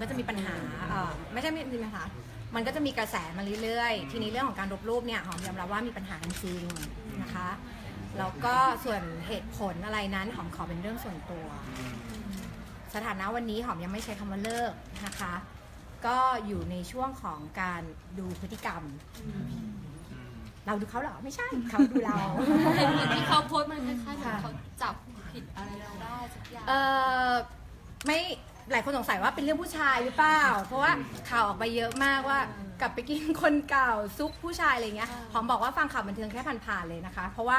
ก็จะมีปัญหาเอ่อไม่ใช่ไม่มีปัญหา มันก็จะมีกระแสมาเรื่อยๆ ทีนี้เรื่องของการลบรูปเนี่ยหอมยอมรับว่ามีปัญหาจริงๆนะคะ แล้วก็ส่วนเหตุผลอะไรนั้นหอมขอเป็นเรื่องส่วนตัว สถานะวันนี้หอมยังไม่ใช้คำว่าเลิกนะคะ ก็อยู่ในช่วงของการดูพฤติกรรม เราดูเขาเหรอ ไม่ใช่เขาดูเรา เห็นเหมือนที่เขาโพสต์มันคล้ายๆเหมือนเขาจับผิดอะไรเราได้สักอย่าง เออไม่ หลายคนสงสัยว่าเป็นเรื่องผู้ชายหรือเปล่า เพราะว่าข่าวออกไปเยอะมากว่ากลับไปกินคนเก่าซุกผู้ชายอะไรเงี้ยหอมบอกว่าฟังข่าวบันเทิงแค่ผ่านๆเลยนะคะ เพราะว่า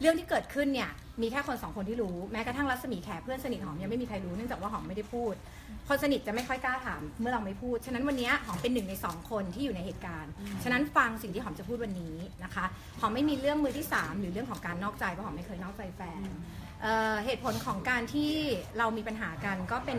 เรื่องที่เกิดขึ้นเนี่ยมีแค่คนสองคนที่รู้แม้กระทั่งรัศมีแขเพื่อนสนิทหอมยังไม่มีใครรู้เนื่องจากว่าหอมไม่ได้พูด คนสนิทจะไม่ค่อยกล้าถามเมื่อเราไม่พูด ฉะนั้นวันนี้หอมเป็นหนึ่งในสองคนที่อยู่ในเหตุการณ์ ฉะนั้นฟังสิ่งที่หอมจะพูดวันนี้นะคะหอมไม่มีเรื่องมือที่สามหรือเรื่องของการนอกใจเพราะหอมไม่เคยนอกใจแฟนเอ่อเหตุผลของการที่เรามีปัญหากันก็เป็น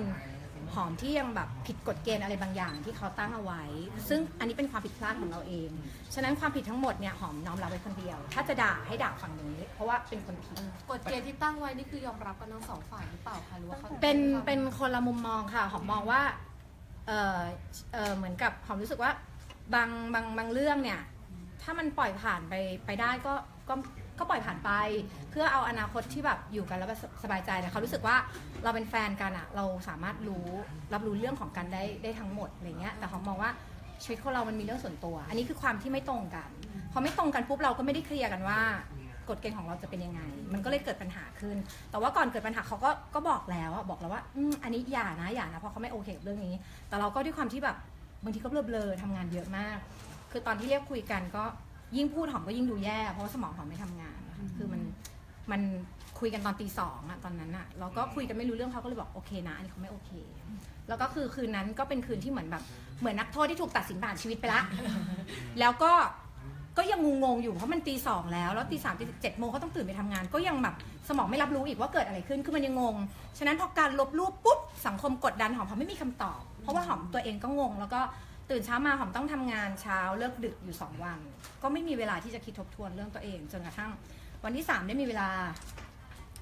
หอมที่ยังแบบผิดกฎเกณฑ์อะไรบางอย่างที่เขาตั้งเอาไว้ ซึ่งอันนี้เป็นความผิดพลาดของเราเอง ฉะนั้นความผิดทั้งหมดเนี่ยหอมน้อมรับไว้คนเดียว ถ้าจะด่าให้ด่าฝั่งนี้ เพราะว่าเป็นคนผิด กฎเกณฑ์ที่ตั้งไว้นี่คือยอมรับกันทั้งสองฝ่ายหรือเปล่าคะหรือว่าเขาเป็นเป็นคนละมุมมองค่ะ หอมมองว่าเออเออเหมือนกับหอมรู้สึกว่าบางบางบางเรื่องเนี่ย ถ้ามันปล่อยผ่านไปไปได้ก็ก็ก็ปล่อยผ่านไป เพื่อเอาอนาคตที่แบบอยู่กันแล้วแบบสบายใจแต่เขารู้สึกว่า เราเป็นแฟนกันอะเราสามารถรู้รับรู้เรื่องของกันได้ได้ทั้งหมดอะไรเงี้ยแต่หอมมองว่าชีวิตคนเรามันมีเรื่องส่วนตัว อันนี้คือความที่ไม่ตรงกัน พอไม่ตรงกันปุ๊บเราก็ไม่ได้เคลียร์กันว่ากฎเกณฑ์ของเราจะเป็นยังไง มันก็เลยเกิดปัญหาขึ้น แต่ว่าก่อนเกิดปัญหาเขาก็ก็บอกแล้วอะบอกแล้วว่าอืมอันนี้อย่านะอย่านะเพราะเขาไม่โอเคกับเรื่องนี้ แต่เราก็ด้วยความที่แบบบางทีก็เบลอๆทำงานเยอะมาก คือตอนที่เรียกคุยกันก็ยิ่งพูดหอมก็ยิ่งดูแย่ เพราะว่าสมองหอมไม่ทำงาน คือมัน มันคุยกันตอนตีสองอะตอนนั้นอะเราก็คุยกันไม่รู้เรื่องเขาก็เลยบอกโอเคนะอันนี้เขาไม่โอเค แล้วก็คือคืนนั้นก็เป็นคืนที่เหมือนแบบ เหมือนนักโทษที่ถูกตัดสินประหารชีวิตไปละ แล้วก็ก็ยังงงๆอยู่เพราะมันตีสองแล้ว แล้วตีสามตีเจ็ดโมงก็ต้องตื่นไปทำงาน ก็ยังแบบสมองไม่รับรู้อีกว่าเกิดอะไรขึ้นคือมันยังงง ฉะนั้นพอการลบรูปปุ๊บสังคมกดดันหอมหอมไม่มีคำตอบ เพราะว่าหอมตัวเองก็งง แล้วก็ตื่นเช้ามาหอมต้องทำงานเช้าเลิกดึกอยู่สองวัน ก็ไม่มีเวลาที่จะคิดทบทวนเรื่องตัวเองจนกระทั่ง วันที่สามได้มีเวลา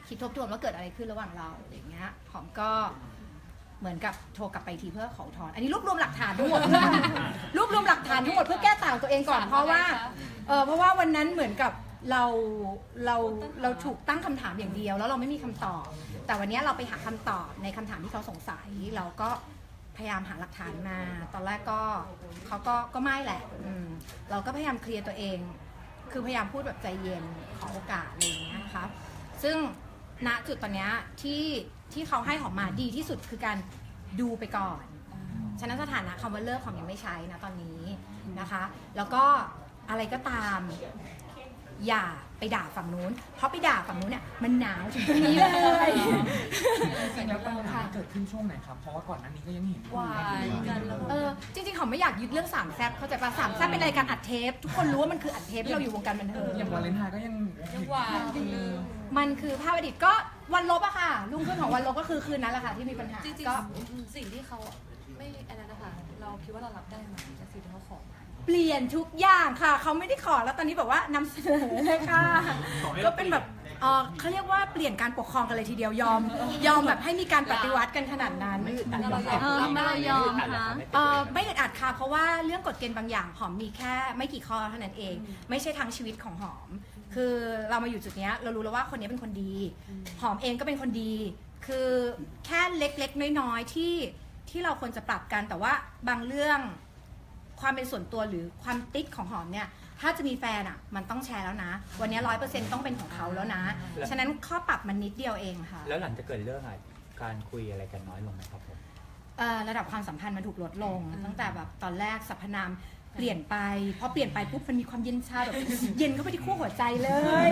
คิดทบทวนว่าเกิดอะไรขึ้นระหว่างเราอย่างเงี้ยหอมก็เหมือนกับโทรกลับไปทีเพื่อขออุทธรณ์อันนี้รวบรวมหลักฐานทั้งหมดเพื่อรวบรวมหลักฐานทั้งหมดเพื่อแก้ต่างตัวเองก่อนเพราะว่าเออเพราะว่าวันนั้นเหมือนกับเราเราเราถูกตั้งคำถามอย่างเดียว แล้วเราไม่มีคำตอบ แต่วันนี้เราไปหาคำตอบในคำถามที่เขาสงสัย เราก็พยายามหาหลักฐานมา ตอนแรกก็เขาก็ก็ไม่แหละอืมเราก็พยายามเคลียร์ตัวเอง คือพยายามพูดแบบใจเย็นขอโอกาสอะไรอย่างเงี้ยนะคะซึ่งณจุดตอนเนี้ยที่ที่เขาให้หอมมาดีที่สุดคือการดูไปก่อน ฉะนั้นสถานะคำว่าเลิกหอมยังไม่ใช้นะตอนนี้นะคะ แล้วก็อะไรก็ตาม อย่าไปด่าฝั่งนู้น เพราะไปด่าฝั่งนู้นเนี่ยมันหนาวถึงตรงนี้เลย จริงๆแล้วปัญหาเกิดขึ้นช่วงไหนครับ เพราะว่าก่อนหน้านี้ก็ยังเห็นวายกันแล้ว เออจริงๆเขาไม่อยากยึดเรื่องสามแซบเข้าใจปะสามแซบเป็นรายการอัดเทป ทุกคนรู้ว่ามันคืออัดเทปที่เราอยู่วงการบันเทิงอย่างวาเลนไทน์ก็ยังยังหวานอยู่เลย มันคือภาพอดีตก็วันลบอะค่ะ ลุงขึ้นของวันลบก็คือคืนนั้นแหละค่ะที่มีปัญหาจริงก็ ๆสิ่งที่เขาไม่อันนั้นนะคะเราคิดว่าเรารับได้ไหมกับสิ่งที่เขาขอมาเปลี่ยนทุกอย่างค่ะ เขาไม่ได้ขอแล้วตอนนี้แบบว่านำเสนอเลยค่ะ ก็เป็นแบบเออเขาเรียกว่าเปลี่ยนการปกครองกันเลยทีเดียวยอม ยอมแบบให้มีการปฏิวัติกันขนาดนั้นเรายอมเออไม่เรายอมค่ะ เออไม่อึดอัดค่ะ เพราะว่าเรื่องกฎเกณฑ์บางอย่างหอมมีแค่ไม่กี่ข้อเท่านั้นเอง ไม่ใช่ทั้งชีวิตของหอม คือเรามาอยู่จุดเนี้ยเรารู้แล้วว่าคนนี้เป็นคนดี หอมเองก็เป็นคนดี คือแค่เล็กๆน้อยๆที่ที่เราควรจะปรับกันแต่ว่าบางเรื่อง ความเป็นส่วนตัวหรือความติ๊กของหอมเนี่ย ถ้าจะมีแฟนอะ มันต้องแชร์แล้วนะ วันนี้ร้อยเปอร์เซ็นต์ต้องเป็นของเขาแล้วนะ ฉะนั้นข้อปรับมันนิดเดียวเองค่ะ แล้วหลังจากเกิดเรื่องอะการคุยอะไรกันน้อยลงไหมครับผมเอ่อระดับความสัมพันธ์มันถูกลดลง ตั้งแต่แบบตอนแรกสรรพนามเปลี่ยนไปพอเปลี่ยนไปปุ๊บมันมีความเย็นชาแบบเย็นเข้าไปที่ขั้วหัวใจเลย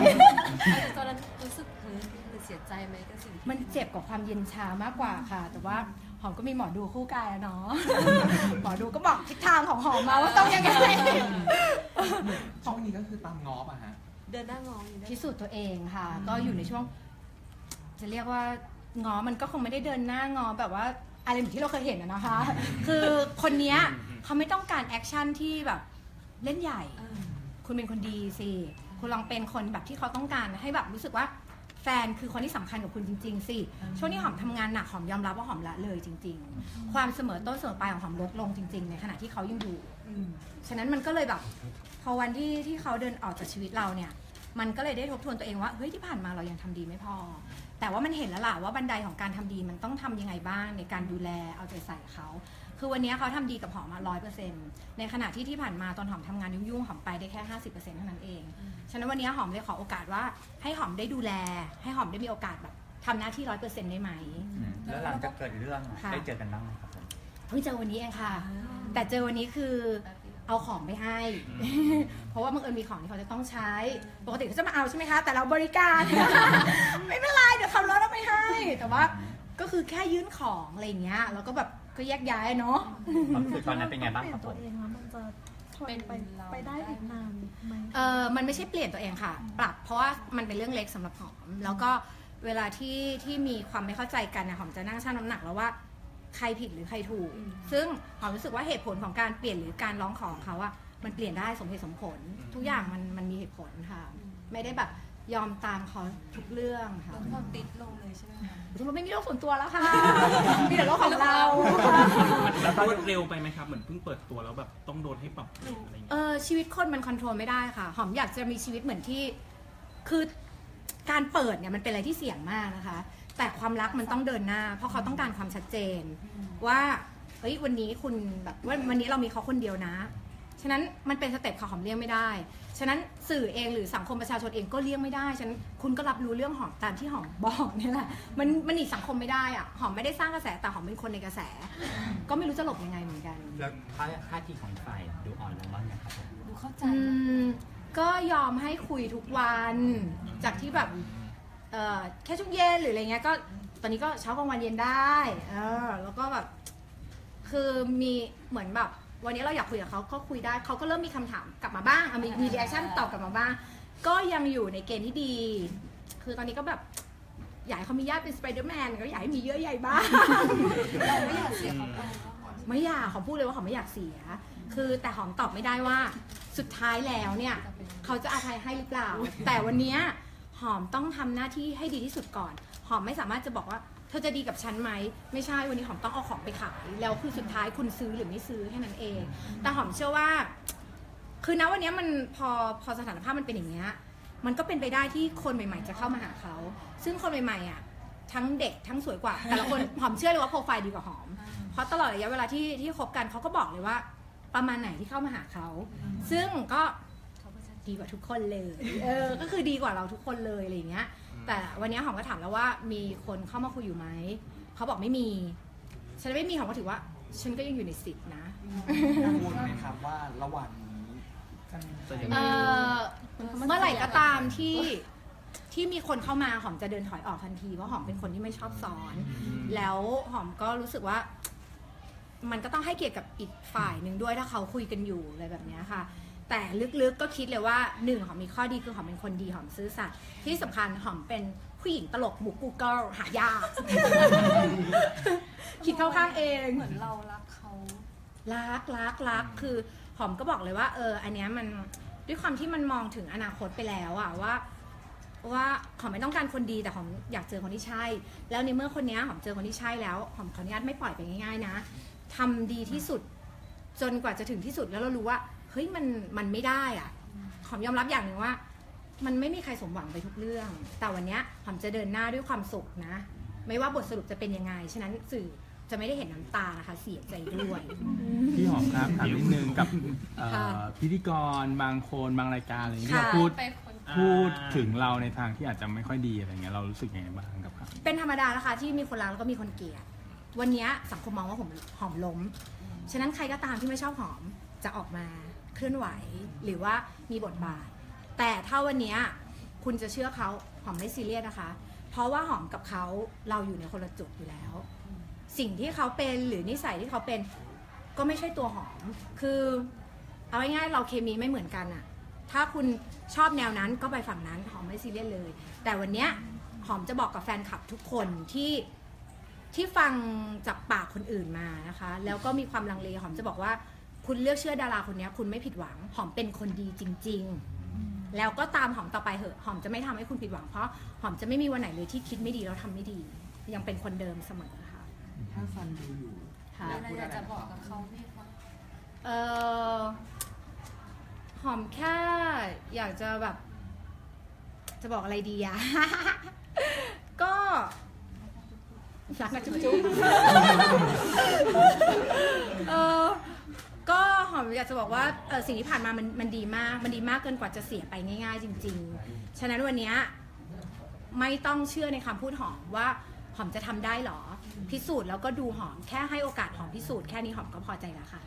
ตอนนั้นรู้สึกเฮ้ยหรือเสียใจไหมกับสิ่งที่มันเจ็บกว่าความเย็นชามากกว่าค่ะ แต่ว่า หอมก็มีหมอดูคู่กายอะเนาะ หมอดูก็บอกทิศทางของหอมมาว่าต้องยังไง ช่วงนี้ก็คือตามงอบอะฮะ เดินหน้างองอยู่ได้พิสูจน์ตัวเองค่ะ ก็อยู่ในช่วง จะเรียกว่างอมันก็คงไม่ได้เดินหน้างอแบบว่าอะไรเหมือนที่เราเคยเห็นอะนะคะ คือคนเนี้ยเขาไม่ต้องการแอคชั่นที่แบบเล่นใหญ่ เออ คุณเป็นคนดีสิ คุณลองเป็นคนแบบที่เขาต้องการให้แบบรู้สึกว่าแฟ นคือคนที่สำคัญกับคุณจริง ๆ สิ ช่วงนี้หอมทำงานหนักหอมยอมรับว่าหอมละเลยจริง ๆ ความเสมอต้นเสมอปลายของหอมลดลงจริง ๆ ในขณะที่เขายังอยู่ฉะนั้นมันก็เลยแบบ พอวันที่ที่เขาเดินออกจากชีวิตเราเนี่ย มันก็เลยได้ทบทวนตัวเองว่าเฮ้ยที่ผ่านมาเรายังทำดีไม่พอ แต่ว่ามันเห็นแล้วล่ะว่าบันไดของการทำดีมันต้องทำยังไงบ้างในการดูแลเอาใจใส่เขา คือวันนี้เขาทำดีกับหอมมาร้อยเปอร์เซ็นต์ในขณะที่ที่ผ่านมาตอนหอมทำงานยุ่งๆหอมไปได้แค่ห้าสิบเปอร์เซ็นต์เท่านั้นเอง ฉะนั้นวันนี้หอมเลยขอโอกาสว่าให้หอมได้ดูแล ให้หอมได้มีโอกาสแบบทำหน้าที่ร้อยเปอร์เซ็นต์ได้ไหมอืมแล้วหลังจากเกิดเรื่องอะค่ะได้เจอกันบ้างไหมครับผมเพิ่งเจอวันนี้เองค่ะ แต่เจอวันนี้คือเอาของไปให้ เพราะว่าบังเอิญมีของที่เขาจะต้องใช้ ปกติเขาจะมาเอาใช่ไหมคะ แต่เราบริการ ไม่เป็นไร เดี๋ยวขับรถเอาไปให้ แต่ว่าก็คือแค่ยื่นของอะไรอย่างเงี้ย แล้วก็แบบ ก็แยกย้ายเนาะความรู้สึกตอนนั้นเป็นไงบ้างครับเปผลี่ยนตัวมเองแล้วมันจะทนไปไปได้อีกนานไหมเออมันไม่ใช่เปลี่ยนตัวเองค่ะ ปรับเพราะว่ามันเป็นเรื่องเล็กสำหรับหอม แล้วก็เวลาที่ที่มีความไม่เข้าใจกันนะหอมจะนั่งชั่งน้ำหนักแล้วว่า ใครผิดหรือใครถูก ซึ่งหอมรู้สึกว่าเหตุผลของการเปลี่ยนหรือการร้องของเขาอะมันเปลี่ยนได้สมเหตุสมผล ทุกอย่างมันมันมีเหตุผลค่ะ ไม่ได้แบบ ยอมตามเขาทุกเรื่องค่ะแล้วเราติดลงเลยใช่ไหมคะทุกคนไม่มีโลกส่วนตัวแล้วค่ะ มีแต่โลกของเรา แล้วรวดเร็วไปไหมครับ เหมือนเพิ่งเปิดตัวแล้วแบบต้องโดนให้ปรับเปลี่ยนอะไรอย่างเอเงี้ยอชีวิตคนมันคอนโทรลไม่ได้ค่ะ หอมอยากจะมีชีวิตเหมือนที่ คือการเปิดเนี่ยมันเป็นอะไรที่เสี่ยงมากนะคะ แต่ความรักมันต้องเดินหน้า เพราะเขาต้องการความชัดเจน ว่าเฮ้ยวันนี้คุณแบบว่าวันนี้เรามีเขาคนเดียวนะ ฉะนั้นมันเป็นสเต็ปค่ะหอมเลี่ยงไม่ได้ ฉะนั้นสื่อเองหรือสังคมประชาชนเองก็เลี่ยงไม่ได้ ฉะนั้นคุณก็รับรู้เรื่องหอมตามที่หอมบอกเนี่ยแหละ มันมันหนีสังคมไม่ได้อะหอมไม่ได้สร้างกระแสแต่หอมเป็นคนในกระแส ก็ไม่รู้จะหลบยังไงเหมือนกัน แล้วท่าท่าทีของอีกฝ่ายดูอ่อนลงบ้างไหมครับผมดูเข้าใจ อืมก็ยอมให้คุยทุกวัน จากที่แบบเอ่อแค่ช่วงเย็นหรืออะไรเงี้ยก็ตอนนี้ก็เช้ากลางวันเย็นได้เออแล้วก็แบบคือมีเหมือนแบบ วันนี้เราอยากคุยกับเขาก็คุยได้เขาก็เริ่มมีคำถามกลับมาบ้างอะมีมีรีแอคชั่นตอบกลับมาบ้าง ก็ยังอยู่ในเกณฑ์ที่ดี คือตอนนี้ก็แบบอยากให้เขามีญาติเป็นสไปเดอร์แมนก็อยากให้มีเยอะใหญ่บ้าง เราไม่อยากเสียเขาไปไม่อยากขอพูดเลยว่าขอไม่อยากเสีย คือแต่หอมตอบไม่ได้ว่าสุดท้ายแล้วเนี่ย เขาจะอภัยให้หรือเปล่า แต่วันเนี้ยหอมต้องทำหน้าที่ให้ดีที่สุดก่อน หอมไม่สามารถจะบอกว่า เธอจะดีกับฉันไหมไม่ใช่วันนี้หอมต้องเอาของไปขาย แล้วคือสุดท้ายคุณซื้อหรือไม่ซื้อแค่นั้นเอง แต่หอมเชื่อว่า คือณวันนี้มันพอพอสถานภาพมันเป็นอย่างเงี้ยมันก็เป็นไปได้ที่คนใหม่ๆ จะเข้ามาหาเขา ซึ่งคนใหม่ๆอะทั้งเด็กทั้งสวยกว่า แต่ละคนหอมเชื่อเลยว่าโปรไฟล์ดีกว่าหอม เพราะตลอดระยะเวลาที่ที่คบกันเขาก็บอกเลยว่า ประมาณไหนที่เข้ามาหาเขา ซึ่งก็ ดีกว่าทุกคนเลยเออก็คือดีกว่าเราทุกคนเลยอะไรอย่างเงี้ย แต่วันนี้หอมก็ถามแล้วว่ามีคนเข้ามาคุยอยู่ไหมเขาบอกไม่มี ฉันไม่มีหอมก็ถือว่า ฉันก็ยังอยู่ในสิทธินะกังวลไหมครับว่าระหว่างนี้จะมีจะยังเอไงอเมื่อไหร่ก็ตามที่ที่มีคนเข้ามาหอมจะเดินถอยออกทันทีเพราะหอมเป็นคนที่ไม่ชอบซ้อน แล้วหอมก็รู้สึกว่า มันก็ต้องให้เกียรติกับอีกฝ่ายหนึ่งด้วยถ้าเขาคุยกันอยู่อะไรแบบเนี้ยค่ะ แต่ลึกๆก็คิดเลยว่าหนึ่งหอมมีข้อดีคือหอมเป็นคนดีหอมซื่อสัตย์ที่สำคัญหอมเป็นผู้หญิงตลกบุก Google หายาก คิดเข้าข้างเอง เหมือนเรารักเขารักรักรักคือหอมก็บอกเลยว่า เออ อันเนี้ยมันด้วยความที่มันมองถึงอนาคตไปแล้วอะว่า ว่าหอมไม่ต้องการคนดีแต่หอมอยากเจอคนที่ใช่ แล้วในเมื่อคนเนี้ยหอมเจอคนที่ใช่แล้วหอมขออนุญาตไม่ปล่อยไปง่ายๆนะทำดีที่สุดจนกว่าจะถึงที่สุดแล้วเรารู้ว่า เฮ้ยมันมันไม่ได้อะหอมยอมรับอย่างหนึ่งว่า มันไม่มีใครสมหวังไปทุกเรื่อง แต่วันเนี้ยหอมจะเดินหน้าด้วยความสุขนะ ไม่ว่าบทสรุปจะเป็นยังไง ฉะนั้นสื่อจะไม่ได้เห็นน้ำตานะคะ เสียใจด้วย พี่หอมครับถามนิดนึงกับเอ่อค่ะ พิธีกรบางคนบางรายการอะไรอย่างเงี้ยที่ค่ะ เราพูดไปคนพูดถึงเราในทางที่อาจจะไม่ค่อยดีอะไรเงี้ยเรารู้สึกยังไงบ้างกับเขาเป็นธรรมดานะคะที่มีคนรักแล้วก็มีคนเกลียด วันเนี้ยสังคมมองว่าผมหอมล้ม ฉะนั้นใครก็ตามที่ไม่ชอบหอมจะออกมา เคลื่อนไหวหรือว่ามีบทบาท แต่ถ้าวันนี้คุณจะเชื่อเขาหอมไม่ซีเรียสนะคะ เพราะว่าหอมกับเขาเราอยู่ในคนละจุดอยู่แล้ว สิ่งที่เขาเป็นหรือนิสัยที่เขาเป็นก็ไม่ใช่ตัวหอม คือเอาง่ายๆเราเคมีไม่เหมือนกันอะถ้าคุณชอบแนวนั้นก็ไปฝั่งนั้นหอมไม่ซีเรียสเลย แต่วันเนี้ยหอมจะบอกกับแฟนคลับทุกคนที่ที่ฟังจากปากคนอื่นมานะคะ แล้วก็มีความลังเลหอมจะบอกว่า คุณเลือกเชื่อดาราคนเนี้ย คุณไม่ผิดหวัง หอมเป็นคนดีจริง ๆ แล้วก็ตามหอมต่อไปเหอะ หอมจะไม่ทำให้คุณผิดหวังเพราะหอมจะไม่มีวันไหนเลยที่คิดไม่ดีแล้วทำไม่ดี ยังเป็นคนเดิมเสมอค่ะ ถ้าซันดูอยู่ค่ะมีอะไรอยากจะบอกกับเขาไหมคะ เออหอมแค่อยากจะแบบ จะบอกอะไรดีอะ ก็รักนะจุ๊บจุ๊บ เออก็ห อมอยากจะบอกว่าเออสิ่งที่ผ่านมามันมันดีมาก มันดีมากเกินกว่าจะเสียไปง่าย ๆ จริง ๆ ฉะนั้นวันเนี้ยไม่ต้องเชื่อในคำพูดหอมว่าหอมจะทำได้หรอ พิสูจน์แล้วก็ดูหอมแค่ให้โอกาสหอมพิสูจน์แค่นี้หอมก็พอใจแล้วค่ะ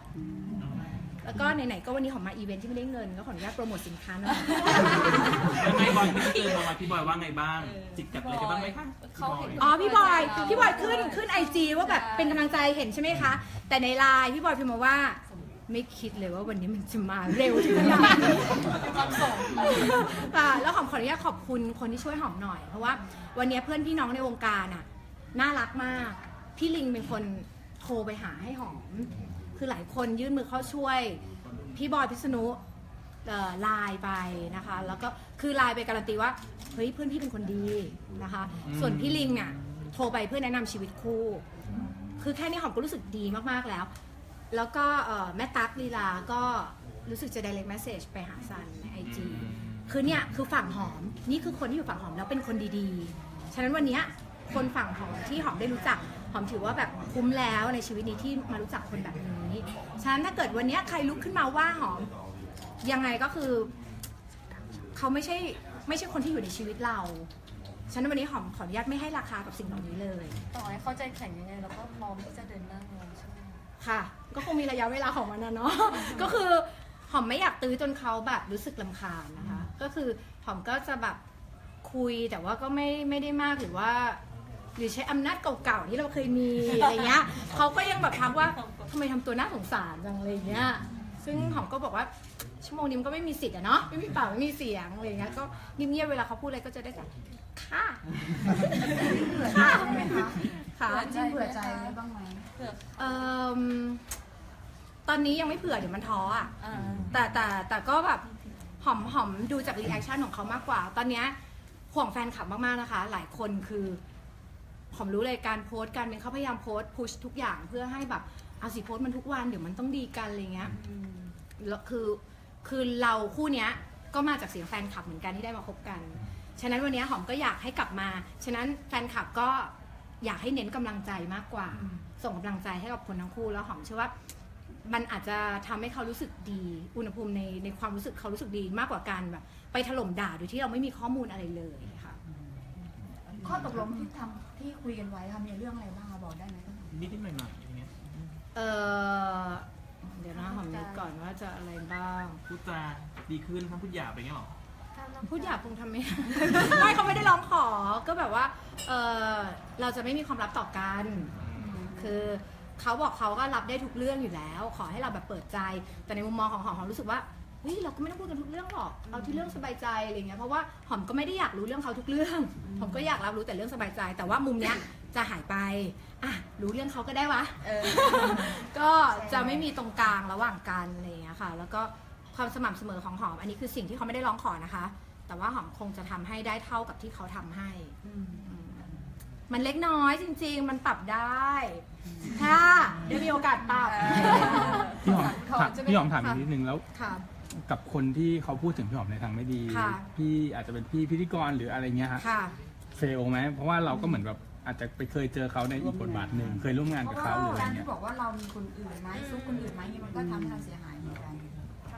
แล้วก็ไหนๆก็วันนี้หอมมาอีเวนท์ที่ไม่ได้เงินก็ขออนุญาตโปรโมทสินค้าหน่อย ยังไงบอยพี่เจอมาพี่บอยว่าไงบ้าง จิกจับอะไรกันบ้างไหมคะเขาเห็น อ๋อพี่บอยพี่บอยขึ้นขึ้นไอจีว่าแบบเป็นกำลังใจเห็นใช่ไหมคะ แต่ในไลน์พี่บอยพิมพ์มาว่า ไม่คิดเลยว่าวันนี้มันจะมาเร็วถึงขนาดนี้ความสงค่ะแล้วหอมขออนุญาตขอบคุณคนที่ช่วยหอมหน่อย เพราะว่าวันนี้เพื่อนพี่น้องในวงการน่ะน่ารักมาก พี่ลิงเป็นคนโทรไปหาให้หอม คือหลายคนยื่นมือเข้าช่วย พี่บอยพิษณุไลน์ไปนะคะ แล้วก็คือไลน์ไปการันตีว่าเฮ้ยเพื่อนพี่เป็นคนดีนะคะ ส่วนพี่ลิงเนี่ยโทรไปเพื่อแนะนำชีวิตคู่ คือแค่นี้หอมก็รู้สึกดีมากๆแล้ว แล้วก็เอ่อแม่ตั๊กลีลาก็รู้สึกจะ direct message ไปหาซันในไอจีคือเนี่ยคือฝั่งหอมนี่คือคนที่อยู่ฝั่งหอมแล้วเป็นคนดีๆ ฉะนั้นวันเนี้ยคนฝั่งหอมที่หอมได้รู้จักหอมถือว่าแบบคุ้มแล้วในชีวิตนี้ที่มารู้จักคนแบบนี้ฉะนั้นถ้าเกิดวันเนี้ยใครลุกขึ้นมาว่าหอมยังไงก็คือเขาไม่ใช่ไม่ใช่คนที่อยู่ในชีวิตเราฉะนั้นวันนี้หอมขออนุญาตไม่ให้ราคากับสิ่งเหล่านี้เลย ต่อให้เข้าใจแข็งยังไงเราก็พร้อมที่จะเดินหน้ามองใช่ไหม ค่ะ ก็คงมีระยะเวลาของมันนะเนาะก็คือหอมไม่อยากตื้อจนเขาแบบรู้สึกลำคาญนะคะ ก็คือหอมก็จะแบบคุยแต่ว่าก็ไม่ไม่ได้มากหรือว่า หรือใช้อำนาจเก่าๆที่เราเคยมีอะไรเงี้ยเขาก็ยังแบบทักว่าทำไมทำตัวน่าสงสารจังอะไรเงี้ย ซึ่งหอมก็บอกว่าชั่วโมงนี้มันก็ไม่มีสิทธิ์อะเนาะไม่มีปากไม่มีเสียงอะไรเงี้ยก็เงียบๆเวลาเขาพูดอะไรก็จะได้แบบค่ะค่ะค่ะเผื่อใจไว้บ้างไหมเผื่อเอ่มตอนนี้ยังไม่เผื่อเดี๋ยวมันท้ออะ อ่าแต่แต่แต่ก็แบบหอมหอมดูจากรีแอคชั่นของเขามากกว่า ตอนเนี้ยห่วงแฟนคลับมาก ๆ นะคะ หลายคนคือหอมรู้เลยการโพสต์การเป็นเขาพยายามโพสต์พุชทุกอย่างเพื่อให้แบบ เอาสิโพสต์มันทุกวันเดี๋ยวมันต้องดีกันอะไรเงี้ยแล้วคือคือเราคู่เนี้ยก็มาจากเสียงแฟนคลับเหมือนกันที่ได้มาคบกัน ฉะนั้นวันเนี้ยหอมก็อยากให้กลับมา ฉะนั้นแฟนคลับก็อยากให้เน้นกำลังใจมากกว่า ส่งกำลังใจให้กับคนทั้งคู่แล้วหอมเชื่อว่ามันอาจจะทำให้เขารู้สึกดี อุณหภูมิในในความรู้สึกเขารู้สึกดีมากกว่าการแบบไปถล่มด่าโดยที่เราไม่มีข้อมูลอะไรเลยค่ะข้อตกลงที่ทำที่คุยกันไว้ค่ะมีเรื่องอะไรบ้างคะบอกได้ไหมนิดๆหน่อยๆอย่าง เงี้ยเออเดี๋ยวนะหอมนึกก่อนว่าจะอะไรบ้าง พูดจาดีขึ้นทั้งพูดหยาบอะไรเงี้ยหรอ พูดหยาบคงทำไม่ไม่เขาไม่ได้ร้องขอ ก็แบบว่า เออเราจะไม่มีความลับต่อกัน คือเขาบอกเขาก็รับได้ทุกเรื่องอยู่แล้ว ขอให้เราแบบเปิดใจ แต่ในมุมมองของหอมหอมรู้สึกว่าเฮ้ยเราก็ไม่ต้องพูดกันทุกเรื่องหรอก เอาที่เรื่องสบายใจอะไรเงี้ย เพราะว่าหอมก็ไม่ได้อยากรู้เรื่องเขาทุกเรื่องหอมก็อยากรับรู้แต่เรื่องสบายใจ แต่ว่ามุมเนี้ย จะหายไป อะ รู้เรื่องเขาก็ได้วะก็จะไม่มีตรงกลางระหว่างกันอะไรอย่างเงี้ยค่ะ แล้วก็ความสม่ำเสมอของหอม อันนี้คือสิ่งที่เขาไม่ได้ร้องขอนะคะ แต่ว่าหอมคงจะทำให้ได้เท่ากับที่เขาทำให้อืมมันเล็กน้อยจริง ๆ มันปรับได้ค่ะได้มีโอกาสปรับ พี่หอมถามพี่หอมถามอีกนิดนึงแล้ว ค่ะ กับคนที่เขาพูดถึงพี่หอมในทางไม่ดี ค่ะ พี่อาจจะเป็นพี่พิธีกรหรืออะไรเงี้ยฮะค่ะ เฟลไหมเพราะว่าเราก็เหมือนแบบ อาจจะไปเคยเจอเขาในอีกบทบาทหนึ่งเคยร่วมงานกับเขาหรืออะไรการเงี้ที่ยบอกว่าเรามีคนอื่นไหมซุกคนอื่นไหมนี่มันก็ทำให้เราเสียหายเหมือนกัน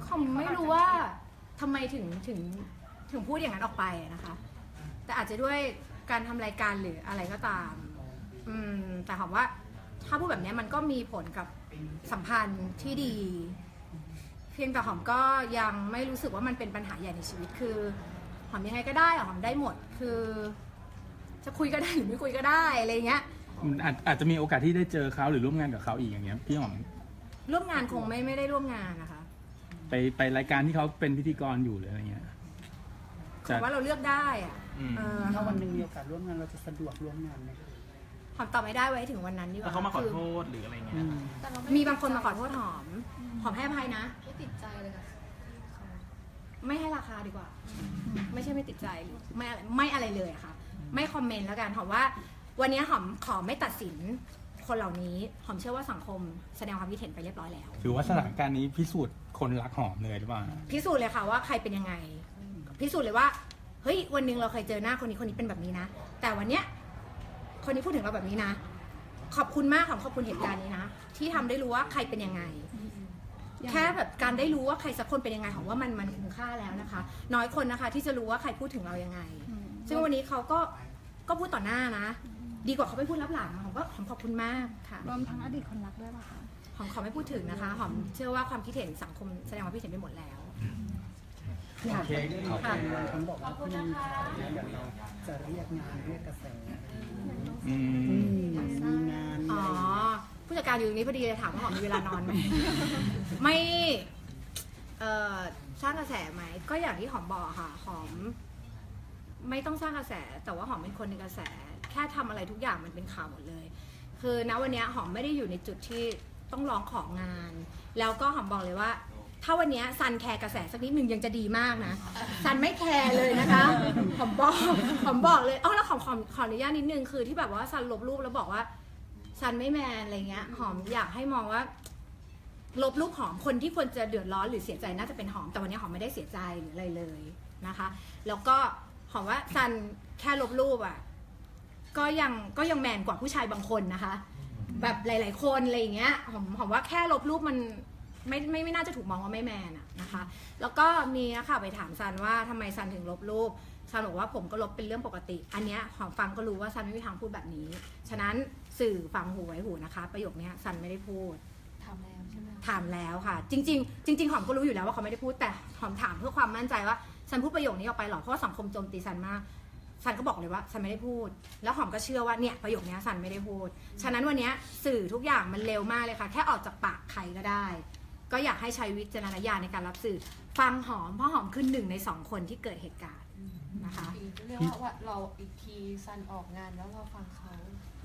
ผมไม่รู้ว่าทำไมถึงถึงถึงพูดอย่างนั้นออกไปนะคะ แต่อาจจะด้วยการทำรายการหรืออะไรก็ตาม อืม แต่หอมว่า ถ้าพูดแบบเนี้ยมันก็มีผลกับสัมพันธ์ที่ดี เพียงแต่หอมก็ยังไม่รู้สึกว่ามันเป็นปัญหาใหญ่ในชีวิตคือหอมยังไงก็ได้หอมได้หมด คือ จะคุยก็ได้หรือไม่คุยก็ได้อะไรเงี้ยมันอาจอาจจะมีโอกาสที่ได้เจอเขาหรือร่วมงานกับเขาอีกอย่างเงี้ยพี่หอมร่วมงานคงไม่ไม่ได้ร่วมงานนะคะไปไปรายการที่เขาเป็นพิธีกรอยู่หรืออะไรเงี้ยถือว่าเราเลือกได้อะอืม เออถ้าวันหนึ่งมีโอกาสร่วมงานเราจะสะดวกร่วมงานไหมหอมตอบไม่ได้ไว้ถึงวันนั้นดีกแล้วว่าเขามาขอคือโทษหรืออะไรเงี้ย แต่เรามีบางคนมาขอโทษหอม หอมให้อภัยนะ ไม่ติดใจเลยค่ะไม่ให้ราคาดีกว่า ไม่ใช่ไม่ติดใจหรือไม่อะไรไม่อะไรเลยอะค่ะ ไม่คอมเมนต์แล้วกันหอมว่า วันนี้หอมขอไม่ตัดสินคนเหล่านี้หอมเชื่อว่าสังคมแสดงความคิดเห็นไปเรียบร้อยแล้ว ถือว่าสถานการณ์นี้พิสูจน์คนรักหอมเลยหรือเปล่าพิสูจน์เลยค่ะว่าใครเป็นยังไง พิสูจน์เลยว่าเฮ้ยวันหนึ่งเราเคยเจอหน้าคนนี้คนนี้เป็นแบบนี้นะ แต่วันเนี้ยคนนี้พูดถึงเราแบบนี้นะ ขอบคุณมากของขอบคุณเหตุการณ์นี้นะ ที่ทำได้รู้ว่าใครเป็นยังไง แค่แบบการได้รู้ว่าใครสักคนเป็นยังไงของว่ามันมันคุ้มค่าแล้วนะคะ น้อยคนนะคะ ที่จะรู้ว่าใครพูดถึงเรายังไง ซึ่งวันนี้เขาก็ก็พูดต่อหน้านะ ดีกว่าเขาไปพูดรับหลังหอมก็หอมขอบคุณมากค่ะรวมทั้งอดีตคนรักด้วยป่ะคะหอมขอไม่พูดถึงนะคะหอมเชื่อว่าความคิดเห็นสังคมแสดงความคิดเห็นไปหมดแล้วโอเคขอบค่ะผมบอกว่าพี่จะเรียกงานเรียกกระแสอืมมีงานอ๋อผู้จัดการอยู่ตรงนี้พอดีเลยถามว่าหอมมีเวลานอนไหมไม่เอ่อสร้างกระแสไหมก็อย่างที่หอมบอกค่ะหอม ไม่ต้องสร้างกระแส แต่ว่าหอมเป็นคนในกระแส แค่ทำอะไรทุกอย่างมันเป็นข่าวหมดเลย คือณวันนี้หอมไม่ได้อยู่ในจุดที่ต้องร้องของงาน แล้วก็หอมบอกเลยว่า ถ้าวันนี้ซันแคร์กระแสสักนิดหนึ่งยังจะดีมากนะซันไม่แคร์เลยนะคะหอมบอกหอมบอกเลยอ๋อแล้วขอขอขออนุญาตนิดนึงคือที่แบบว่าซันลบรูปแล้วบอกว่าซันไม่แมนอะไรเงี้ย หอมอยากให้มองว่าลบรูปหอมคนที่ควรจะเดือดร้อนหรือเสียใจน่าจะเป็นหอมแต่วันนี้หอมไม่ได้เสียใจหรืออะไรเลยนะคะ แล้วก็ หอมว่าซันแค่ลบรูปอะก็ยังก็ยังแมนกว่าผู้ชายบางคนนะคะ แบบหลาย ๆ คนอะไรอย่างเงี้ยหอมหอมว่าแค่ลบรูปมันไม่ไม่ไม่น่าจะถูกมองว่าไม่แมนอะนะคะ แล้วก็มีนักข่าวไปถามซันว่าทำไมซันถึงลบรูปซันบอกว่าผมก็ลบเป็นเรื่องปกติ อันเนี้ยหอมฟังก็รู้ว่าซันไม่มีทางพูดแบบนี้ ฉะนั้นสื่อฟังหูไว้หูนะคะ ประโยคเนี้ยซันไม่ได้พูดทำแล้วใช่ไหมถามแล้วค่ะ จริง ๆ จริง ๆ หอมก็รู้อยู่แล้วว่าเขาไม่ได้พูดแต่หอมถามเพื่อความมั่นใจว่า ซันพูดประโยคนี้ออกไปหรอเพราะสังคมโจมตีซันมากซันก็บอกเลยว่าซันไม่ได้พูด แล้วหอมก็เชื่อว่าเนี่ยประโยคนี้ซันไม่ได้พูด ฉะนั้นวันนี้สื่อทุกอย่างมันเร็วมากเลยค่ะ แค่ออกจากปากใครก็ได้ ก็อยากให้ใช้วิจารณญาณในการรับสื่อ ฟังหอมเพราะหอมคือหนึ่งในสองคนที่เกิดเหตุการณ์นะคะเรียกว่าเราอีกทีซันออกงานแล้วเราฟังเขา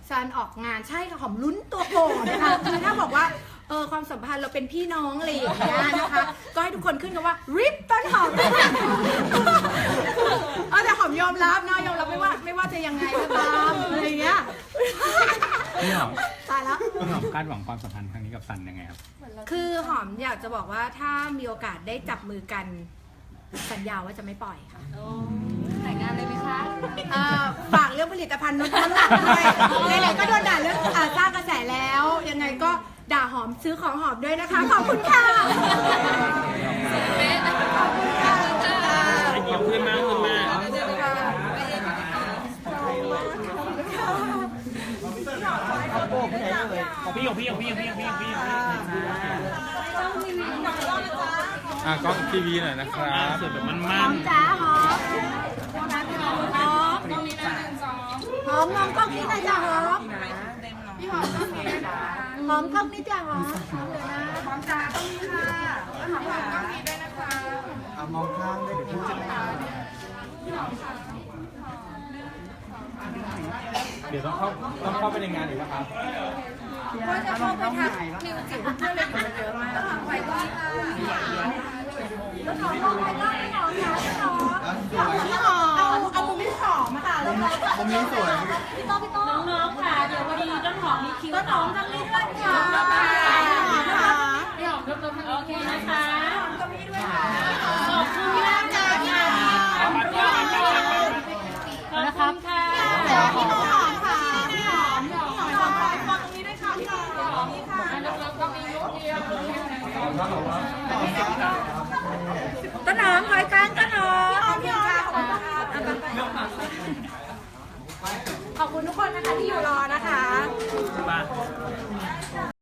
ซันออกงานใช่ค่ะหอมลุ้นตัวโผล่นะคะคือถ้าบอกว่าเออความสัมพันธ์เราเป็นพี่น้องอะไรอย่างเงี้ยนะคะ ก็ให้ทุกคนขึ้นคำว่าริปต้นหอมเออแต่หอมยอมรับนะยอมรับไม่ว่าไม่ว่าจะยังไงก็ตามอะไรอย่างเงี้ยพี่หอมตายแล้วพี่หอมคาดหวังความสัมพันธ์ครั้งนี้กับซันยังไงครับเหมือนเราคือหอมอยากจะบอกว่าถ้ามีโอกาสได้จับมือกัน สัญญาว่าจะไม่ปล่อยค่ะแต่งงานเลยไหม คะเอ่อฝากเรื่องผลิตภัณฑ์ลดน้ำหนักด้วยไหนๆก็โดนด่าเรื่องอ่าสร้างกระแสแล้ว ยังไงก็ด่าหอมซื้อของหอมด้วยนะคะ ขอบคุณค่ะขอบคุณค่ะเอาขึ้นมาขึ้นมาพี่ของพี่ของพี่ของพี่ของพี่ของพี่อะกล้องทีวีหน่อยนะครับเสือแบบมันหมัอนมจ้าหอมหอมหอ มหอมมองกล้องนี้น่อยจ้าหอมพี่หอมกล้องนี้นะหอมกล้องนี้จ้าหอมหอมเลยนะหอมจ้าต้องนี้ค่ะแล้วหอมกล้องนี้ด้วยนะคะเอามองข้างได้เดี๋ยวพูดจะไม่ได้เดี๋ยวต้องเข้าต้องเข้าไปในงานอีกแล้วครับว่าจะเข้าไปทักนิวจิ๋วเพื่อนเลยอยู่เยอะมากแล้วหอมไปก็แล้วหอมไปก็ไม่หอมนะไม่หอมพี่หอม หอมอะค่ะแล้วเราผมนี้สวย พี่โต้พี่โต้น้องๆค่ะ เดี๋ยววันนี้ต้นหอมมีคิวต้นหอมทั้งนี้ด้วยค่ะหอมค่ะพี่หอมยกตัวโอเคนะคะหอมตรงนี้ด้วยค่ะขอบคุณมากค่ะขอบคุณค่ะนะครับค่ะพี่หอมค่ะพี่หอมพี่หอมขอขอตรงนี้ด้วยค่ะพี่หอมนี่ค่ะแล้วก็มีลูกเดียวต้นหอมคอยกลางต้นหอม ขอบคุณทุกคนนะคะที่อยู่รอนะคะ